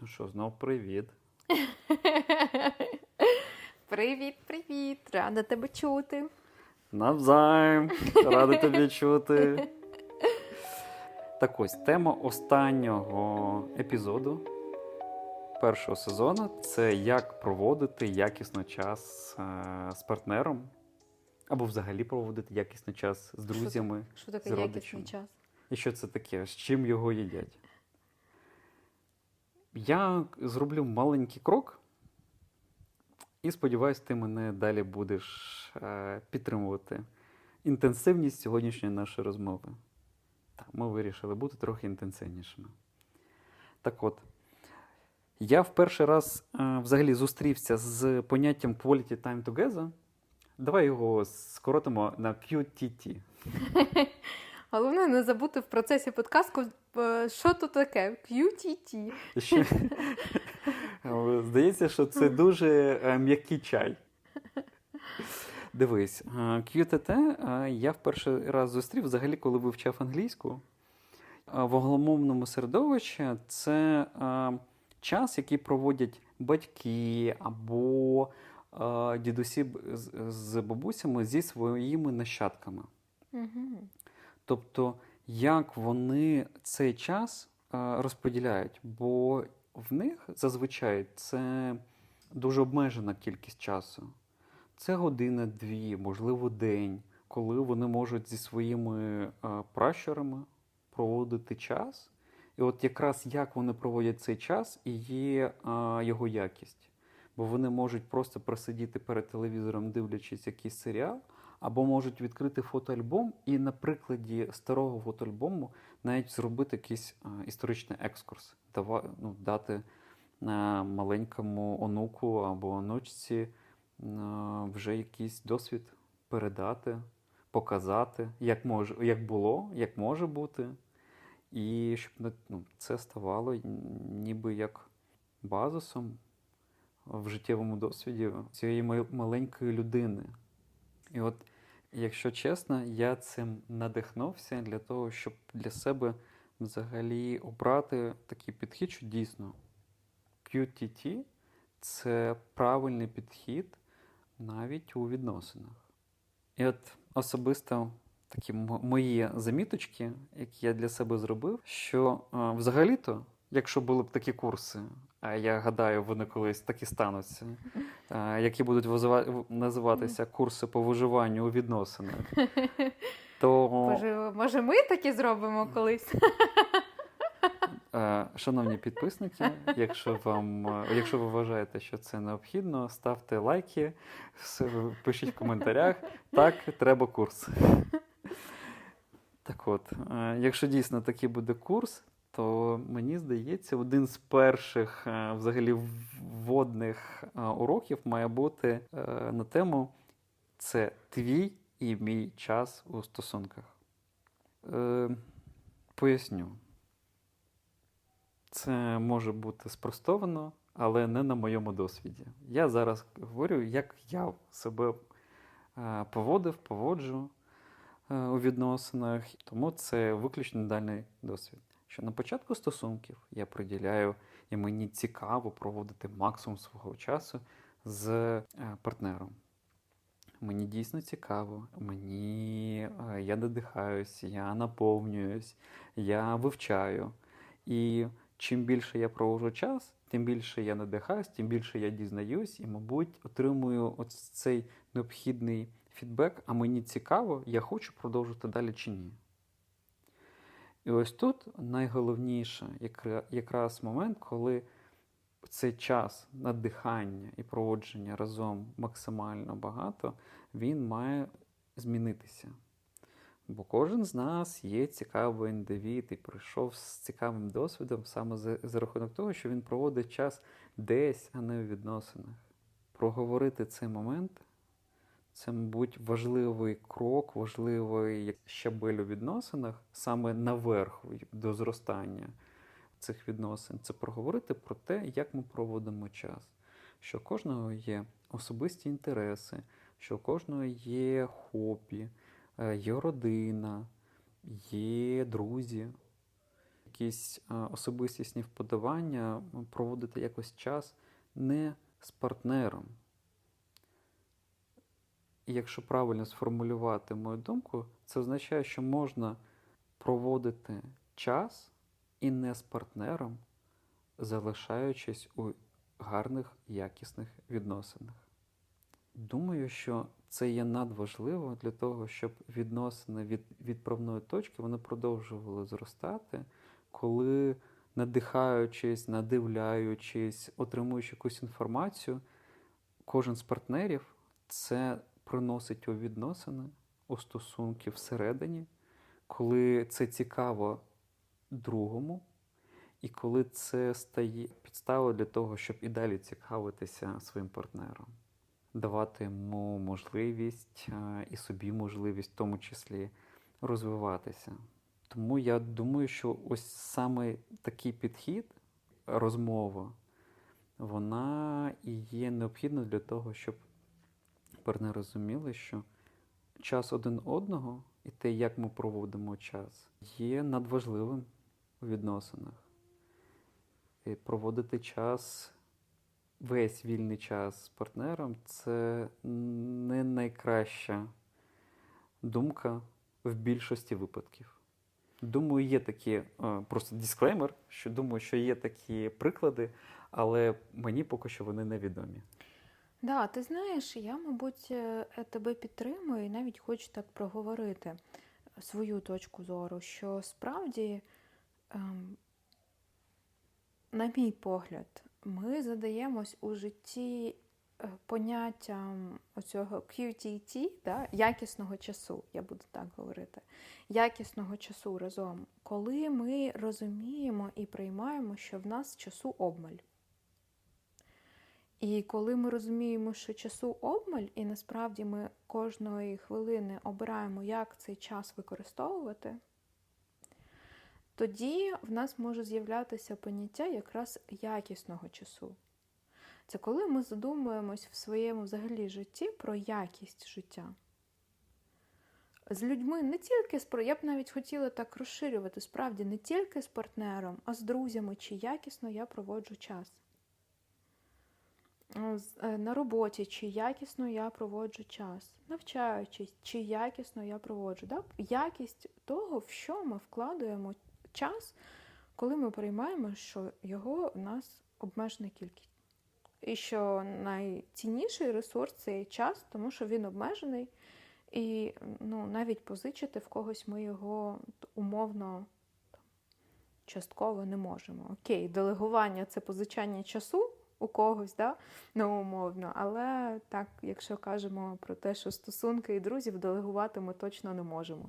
Ну що, знов привіт. Привіт, привіт! Рада тебе чути. Навзаєм. Радий тобі чути. Так ось тема останнього епізоду першого сезону це як проводити якісно час е, з партнером. Або взагалі проводити якісно час з друзями. Що таке З родичами. якісний час? І що це таке? З чим його їдять? Я зроблю маленький крок, і сподіваюся, ти мене далі будеш е, підтримувати. Інтенсивність сьогоднішньої нашої розмови. Так, ми вирішили бути трохи інтенсивнішими. Так от, я в перший раз е, взагалі зустрівся з поняттям Quality Time Together. Давай його скоротимо на QTT. Головне не забути в процесі подкасту, е, що тут таке? QTT. Ще... Здається, що це дуже е, м'який чай. Дивись, е, QTT я в перший раз зустрів, взагалі, коли вивчав англійську. В англомовному середовищі це час, який проводять батьки або дідусі з- з бабусями зі своїми нащадками. Угу. Тобто, як вони цей час е, розподіляють, бо в них зазвичай це дуже обмежена кількість часу. Це година, дві, можливо, день, коли вони можуть зі своїми е, пращурами проводити час. І от якраз як вони проводять цей час і є е, його якість. Бо вони можуть просто просидіти перед телевізором, дивлячись якийсь серіал, або можуть відкрити фотоальбом і на прикладі старого фотоальбому навіть зробити якийсь а, історичний екскурс, дава, ну, дати а, маленькому онуку або онучці а, вже якийсь досвід передати, показати, як, може, як було, як може бути. І щоб ну, це ставало ніби як базисом в життєвому досвіді цієї маленької людини. І от, якщо чесно, я цим надихнувся для того, щоб для себе взагалі обрати такий підхід, що дійсно QTT це правильний підхід навіть у відносинах. І от особисто такі мої заміточки, які я для себе зробив, що взагалі-то, якщо були б такі курси, а я гадаю, вони колись такі стануться, які будуть називатися курси по виживанню у відносинах, то, Може, може, ми такі зробимо колись? шановні підписники, якщо вам, якщо ви вважаєте, що це необхідно, ставте лайки, пишіть в коментарях. Так, треба курс. Так от, якщо дійсно такий буде курс, то мені здається, один з перших е, взагалі вводних е, уроків має бути е, на тему це твій і мій час у стосунках. Поясню. Це може бути спростовано, але не на моєму досвіді. Я зараз говорю, як я себе поводив, поводжу у відносинах, тому це виключно індивідуальний досвід. Що на початку стосунків я приділяю, і мені цікаво проводити максимум свого часу з е, партнером. Мені дійсно цікаво, мені е, я надихаюсь, я наповнююсь, я вивчаю. І чим більше я проводжу час, тим більше я надихаюсь, тим більше я дізнаюсь і, мабуть, отримую от цей необхідний фідбек, а мені цікаво, я хочу продовжити далі чи ні. І ось тут найголовніше якраз момент, коли цей час надихання і проводження разом максимально багато, він має змінитися. Бо кожен з нас є цікавий індивід і прийшов з цікавим досвідом саме за, за рахунок того, що він проводить час десь, а не у відносинах. Проговорити цей момент це, мабуть, важливий крок, важливий щабель у відносинах, саме наверх до зростання цих відносин. Це проговорити про те, як ми проводимо час. Що у кожного є особисті інтереси, що кожного є хобі, е, є родина, є друзі, якісь е, особистісні вподобання, проводити якось час не з партнером. Якщо правильно сформулювати мою думку, це означає, що можна проводити час і не з партнером, залишаючись у гарних, якісних відносинах. Думаю, що це є надважливо для того, щоб відносини від відправної точки вони продовжували зростати, коли, надихаючись, надивляючись, отримуючи якусь інформацію, кожен з партнерів це приносить у відносини, у стосунки всередині, коли це цікаво другому, і коли це стає підставою для того, щоб і далі цікавитися своїм партнером, давати йому можливість е, і собі можливість, в тому числі, розвиватися. Тому я думаю, що ось саме такий підхід, розмова, вона і є необхідна для того, щоб партнери розуміли, що час один одного і те, як ми проводимо час, є надважливим у відносинах. І проводити час, весь вільний час з партнером це не найкраща думка в більшості випадків. Думаю, є такі, е, просто дисклеймер, що думаю, що є такі приклади, але мені поки що вони невідомі. Да, ти знаєш, я, мабуть, е, е, тебе підтримую і навіть хочу так проговорити свою точку зору, що справді, ем, на мій погляд, ми задаємось у житті е, поняттям оцього QTT, да, якісного часу, я буду так говорити, якісного часу разом, коли ми розуміємо і приймаємо, що в нас часу обмаль. І коли ми розуміємо, що часу обмаль, і насправді ми кожної хвилини обираємо, як цей час використовувати, тоді в нас може з'являтися поняття якраз якісного часу. Це коли ми задумуємось в своєму взагалі житті про якість життя. З людьми не тільки з я б навіть хотіла так розширювати, справді не тільки з партнером, а з друзями, чи якісно я проводжу час. Е, На роботі, чи якісно я проводжу час, навчаючись, чи якісно я проводжу. Да? Якість того, в що ми вкладаємо час, коли ми приймаємо, що його у нас обмежена кількість. І що найцінніший ресурс це час, тому що він обмежений, і ну, навіть позичити в когось ми його умовно частково не можемо. Окей, делегування це позичання часу у когось, да? ну, умовно, але так, якщо кажемо про те, що стосунки і друзів делегувати ми точно не можемо.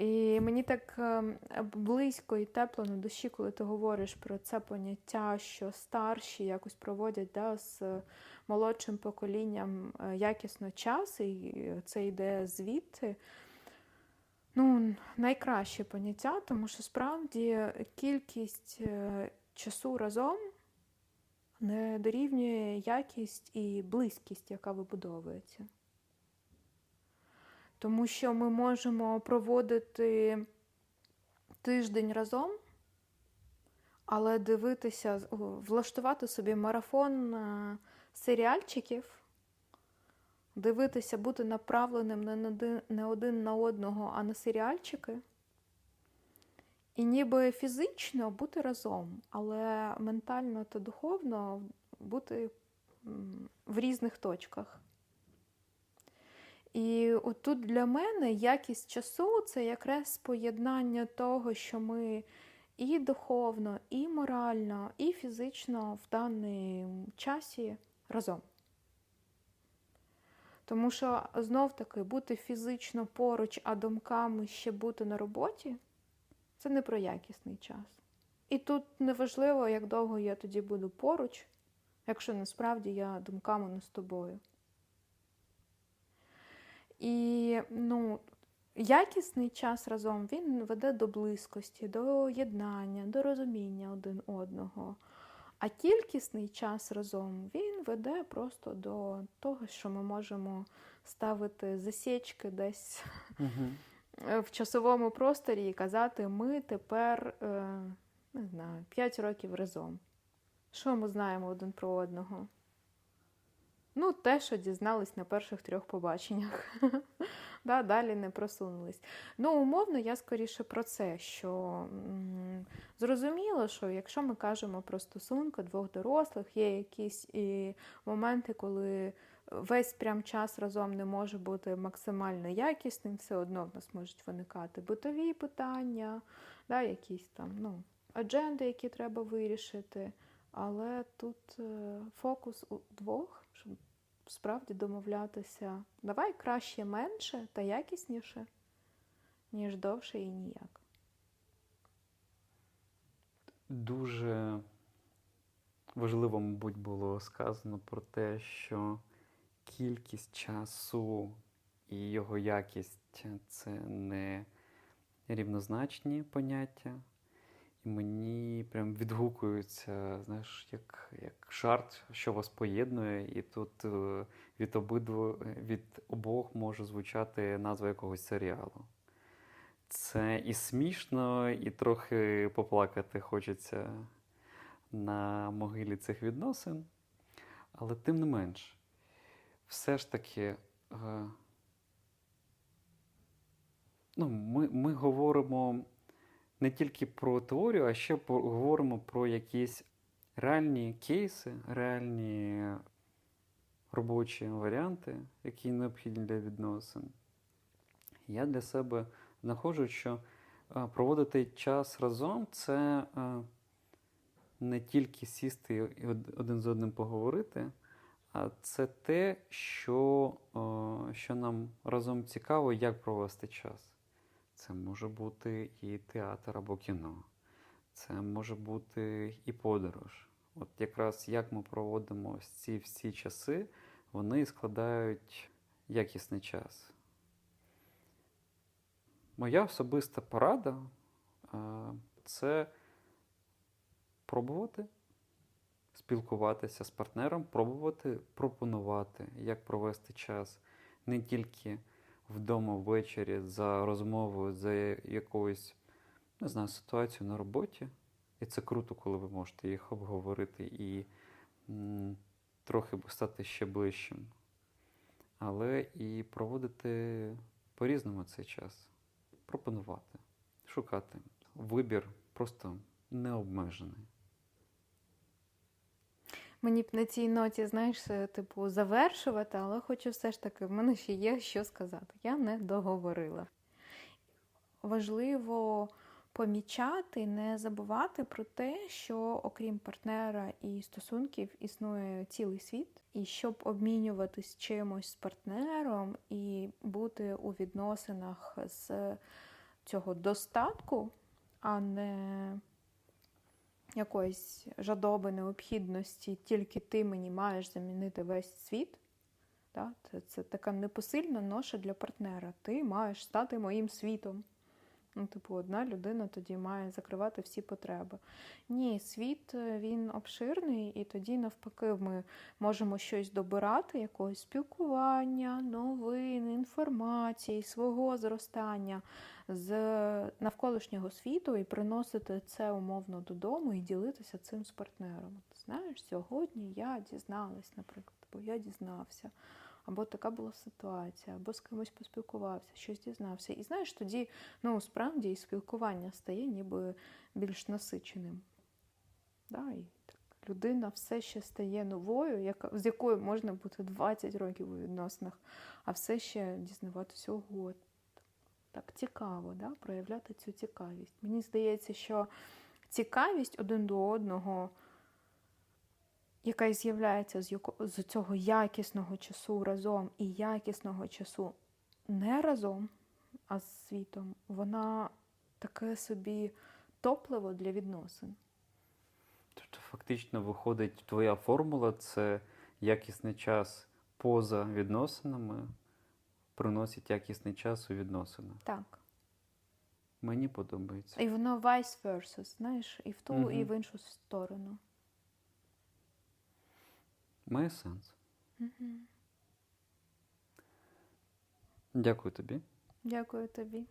І мені так е, близько і тепло на душі, коли ти говориш про це поняття, що старші якось проводять да, з молодшим поколінням е, якісно час, і це йде звідти. Ну, найкраще поняття, тому що справді кількість е, часу разом не дорівнює якість і близькість, яка вибудовується. Тому що ми можемо проводити тиждень разом, але дивитися, влаштувати собі марафон е, серіальчиків, дивитися, бути направленим не один на одного, а на серіальчики. І ніби фізично бути разом, але ментально та духовно бути в різних точках. І отут для мене якість часу це якраз поєднання того, що ми і духовно, і морально, і фізично в даний часі разом. Тому що знов таки бути фізично поруч, а думками ще бути на роботі це не про якісний час. І тут неважливо, як довго я тоді буду поруч, якщо насправді я думками не з тобою. І ну, якісний час разом він веде до близькості, до єднання, до розуміння один одного. А кількісний час разом він веде просто до того, що ми можемо ставити засічки десь Угу. Е, в часовому просторі і казати, ми тепер, е, не знаю, 5 років разом. Що ми знаємо один про одного? Ну, те, що дізнались на перших трьох побаченнях. да, далі не просунулись. Ну, умовно, я скоріше про це, що зрозуміло, що якщо ми кажемо про стосунки двох дорослих, є якісь і моменти, коли весь прям час разом не може бути максимально якісним, все одно в нас можуть виникати битові питання, да, якісь там ну, адженди, які треба вирішити. Але тут е, фокус у двох, щоб справді домовлятися. Давай краще менше та якісніше, ніж довше і ніяк. Дуже важливо, мабуть, було сказано про те, що кількість часу і його якість це не рівнозначні поняття. І мені прям відгукується, знаєш, як, як жарт, що вас поєднує, і тут е, від обидва від обох може звучати назва якогось серіалу. Це і смішно, і трохи поплакати хочеться на могилі цих відносин. Але тим не менш, все ж таки, е, ну, ми, ми говоримо не тільки про теорію, а ще говоримо про якісь реальні кейси, реальні робочі варіанти, які необхідні для відносин. Я для себе знаходжу, що е, проводити час разом це е, не тільки сісти і один з одним поговорити, це те, що, е, що нам разом цікаво, як провести час. Це може бути і театр або кіно, це може бути і подорож. От якраз як ми проводимо ці всі часи, вони складають якісний час. Моя особиста порада е, це пробувати спілкуватися з партнером, пробувати пропонувати, як провести час не тільки вдома ввечері за розмовою, за якоюсь, не знаю, ситуацією на роботі. І це круто, коли ви можете їх обговорити і м, трохи стати ще ближчим. Але і проводити по-різному цей час пропонувати, шукати. Вибір просто необмежений. Мені б на цій ноті, знаєш, е, типу, завершувати, але хочу все ж таки, в мене ще є що сказати. Я не договорила. Важливо помічати, не забувати про те, що окрім партнера і стосунків існує цілий світ, і щоб обмінюватись чимось з партнером і бути у відносинах з цього достатку, а не якоїсь жадоби необхідності, тільки ти мені маєш замінити весь світ. Це така непосильна ноша для партнера. Ти маєш стати моїм світом. Ну, типу, одна людина тоді має закривати всі потреби. Ні, світ е, він обширний, і тоді, навпаки, ми можемо щось добирати, якогось спілкування, новин, інформації, свого зростання з навколишнього світу і приносити це умовно додому і ділитися цим з партнером. От, Знаєш, сьогодні я дізналась, наприклад, або я дізнався, або така була ситуація, або з кимось поспілкувався, щось дізнався. І знаєш, тоді ну, справді і спілкування стає ніби більш насиченим. Да, і так, людина все ще стає новою, яка, з якою можна бути 20 років у відносинах, а все ще дізнаватися ого, так цікаво, да? проявляти цю цікавість. Мені здається, що цікавість один до одного, яка і з'являється з, з цього якісного часу разом і якісного часу не разом, а з світом, вона таке собі топливо для відносин. Тобто, фактично, виходить, твоя формула це якісний час поза відносинами, приносить якісний час у відносинах. Так. Мені подобається. І воно vice versa, знаєш, і в ту, і в іншу сторону. Має сенс. Угу. Дякую тобі. Дякую тобі.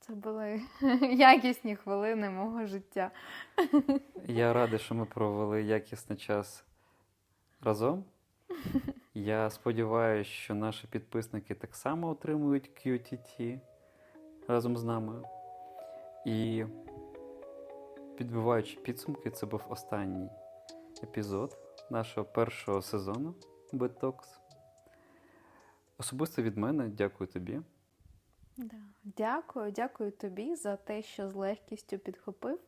Це були якісні хвилини мого життя. Я радий, що ми провели якісний час разом. Я сподіваюся, що наші підписники так само отримують QTT разом з нами. І підбиваючи підсумки, це був останній епізод нашого першого сезону Bad Особисто від мене дякую тобі. Да. Дякую, дякую тобі за те, що з легкістю підхопив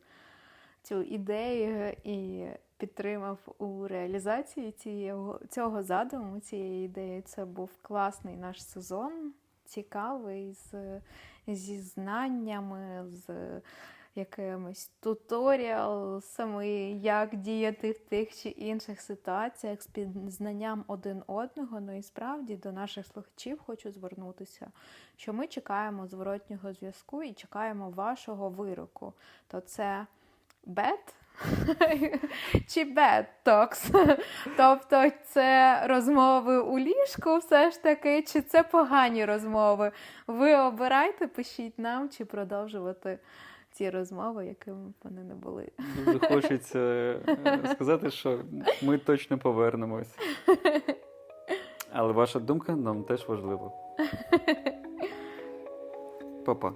цю ідею і підтримав у реалізації цього, цього задуму, цієї ідеї. Це був класний наш сезон, цікавий, з, зі знаннями, з якимось туторіал, саме як діяти в тих чи інших ситуаціях з підзнанням один одного. Ну і справді до наших слухачів хочу звернутися, що ми чекаємо зворотнього зв'язку і чекаємо вашого вироку. То це бет чи бет токс? Тобто це розмови у ліжку все ж таки, чи це погані розмови? Ви обирайте, пишіть нам, чи продовжувати ці розмови, якими б вони не були. Дуже хочеться е, сказати, що ми точно повернемось. Але ваша думка нам теж важлива. Па-па.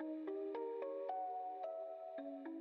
Thank you.